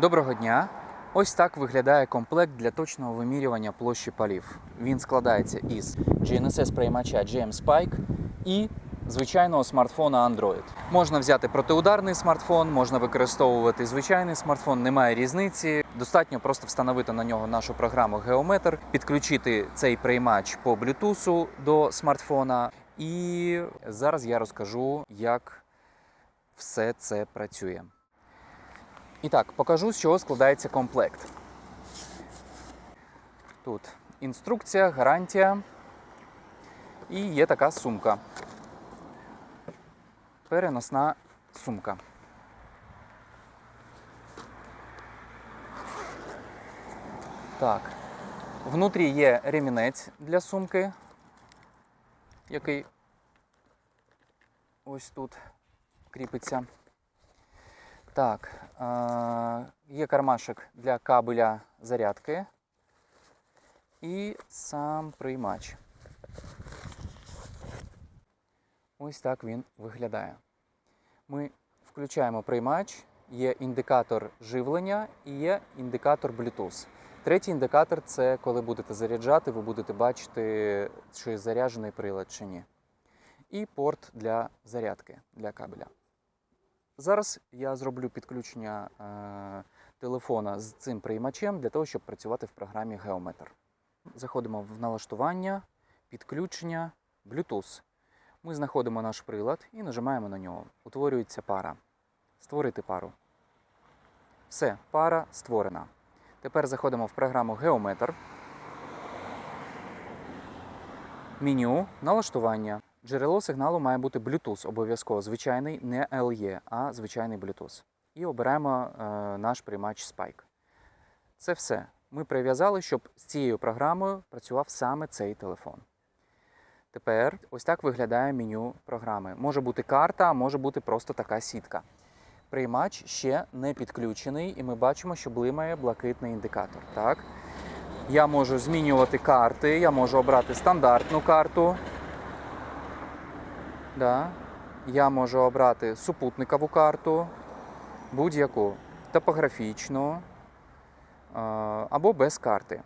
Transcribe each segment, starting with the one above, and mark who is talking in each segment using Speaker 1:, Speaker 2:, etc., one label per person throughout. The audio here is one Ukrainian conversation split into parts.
Speaker 1: Доброго дня! Ось так виглядає комплект для точного вимірювання площі полів. Він складається із GNSS приймача GM Spike і звичайного смартфона Android. Можна взяти протиударний смартфон, можна використовувати звичайний смартфон, немає різниці. Достатньо просто встановити на нього нашу програму Geometer, підключити цей приймач по Bluetooth до смартфона. І зараз я розкажу, як все це працює. І так, покажу, з чого складається комплект. Тут інструкція, гарантія і є така сумка. Переносна сумка. Так. Внутрі є ремінець для сумки, який ось тут кріпиться. Так, е, є кармашок для кабеля зарядки і сам приймач. Ось так він виглядає. Ми включаємо приймач, є індикатор живлення і є індикатор Bluetooth. Третій індикатор це коли будете заряджати, ви будете бачити, чи заряджений прилад чи ні. І порт для зарядки для кабеля. Зараз я зроблю підключення е, телефона з цим приймачем для того, щоб працювати в програмі Geometer. Заходимо в налаштування, підключення, Bluetooth. Ми знаходимо наш прилад і нажимаємо на нього. Утворюється пара. Створити пару. Все, пара створена. Тепер заходимо в програму Geometer. Меню, налаштування. Джерело сигналу має бути Bluetooth обов'язково, звичайний, не LE, а звичайний Bluetooth. І обираємо е, наш приймач Spike. Це все. Ми прив'язали, щоб з цією програмою працював саме цей телефон. Тепер ось так виглядає меню програми. Може бути карта, а може бути просто така сітка. Приймач ще не підключений, і ми бачимо, що блимає блакитний індикатор. Так? Я можу змінювати карти, я можу обрати стандартну карту. Да. Я можу обрати супутникову карту, будь-яку топографічну е, або без карти.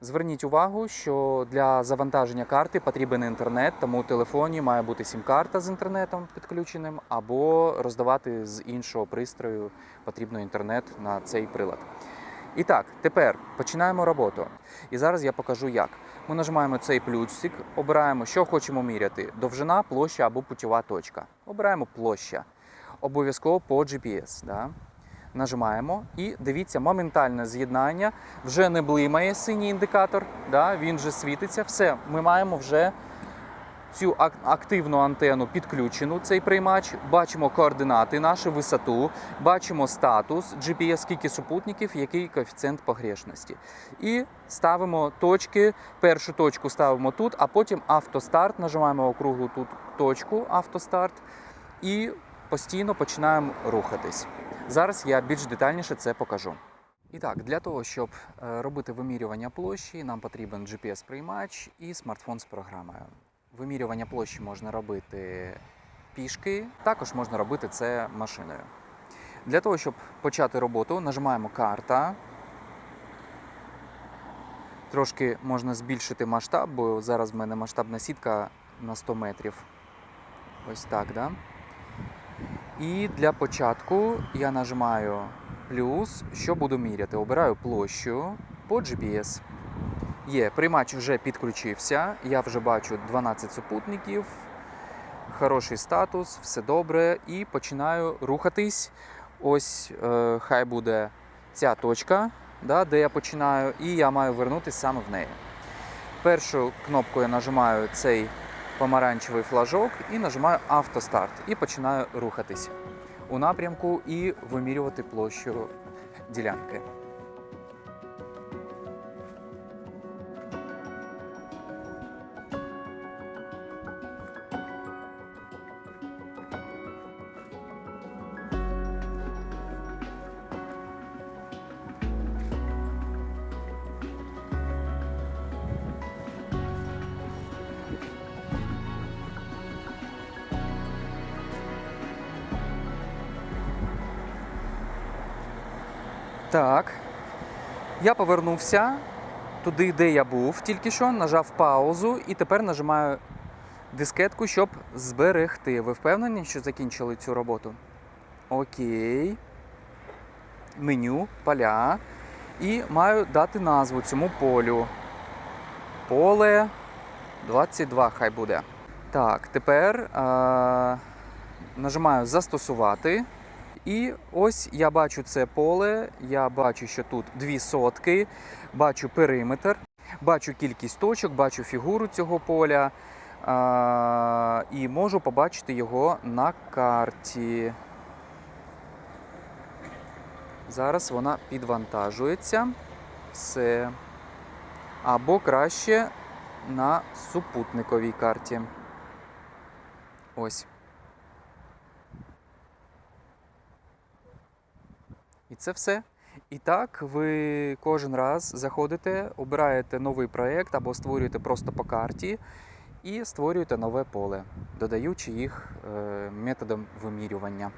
Speaker 1: Зверніть увагу, що для завантаження карти потрібен інтернет, тому у телефоні має бути сім-карта з інтернетом підключеним, або роздавати з іншого пристрою потрібно інтернет на цей прилад. І так, тепер починаємо роботу. І зараз я покажу як. Ми нажимаємо цей плюсик, обираємо, що хочемо міряти: довжина, площа або путєва точка. Обираємо площа. Обов'язково по GPS. Да? Нажимаємо і дивіться, моментальне з'єднання. Вже не блимає синій індикатор, да? він вже світиться. Все, ми маємо вже цю активну антенну підключену, цей приймач. Бачимо координати, нашу висоту, бачимо статус, GPS, скільки супутників, який коефіцієнт погрешності. І ставимо точки. Першу точку ставимо тут, а потім автостарт. Нажимаємо округлу тут точку автостарт і постійно починаємо рухатись. Зараз я більш детальніше це покажу. І так, для того, щоб е, робити вимірювання площі, нам потрібен GPS-приймач і смартфон з програмою. Вимірювання площі можна робити пішки, також можна робити це машиною. Для того, щоб почати роботу, нажимаємо карта. Трошки можна збільшити масштаб, бо зараз в мене масштабна сітка на 100 метрів. Ось так, да? І для початку я нажимаю плюс, що буду міряти. Обираю площу по GPS. Є, приймач вже підключився. Я вже бачу 12 супутників, хороший статус, все добре. І починаю рухатись. Ось е, хай буде ця точка, да, де я починаю, і я маю вернутися саме в неї. Першу кнопку я нажимаю цей помаранчевий флажок і нажимаю автостарт і починаю рухатись у напрямку і вимірювати площу ділянки. Так. Я повернувся туди, де я був тільки що, нажав паузу і тепер нажимаю дискетку, щоб зберегти. Ви впевнені, що закінчили цю роботу? Окей. Меню, поля. І маю дати назву цьому полю. Поле 22 хай буде. Так, тепер е- нажимаю застосувати. І ось я бачу це поле, я бачу, що тут дві сотки, бачу периметр, бачу кількість точок, бачу фігуру цього поля а, і можу побачити його на карті. Зараз вона підвантажується. Все. Або краще на супутниковій карті. Ось. І це все. І так, ви кожен раз заходите, обираєте новий проєкт або створюєте просто по карті і створюєте нове поле, додаючи їх е, методом вимірювання.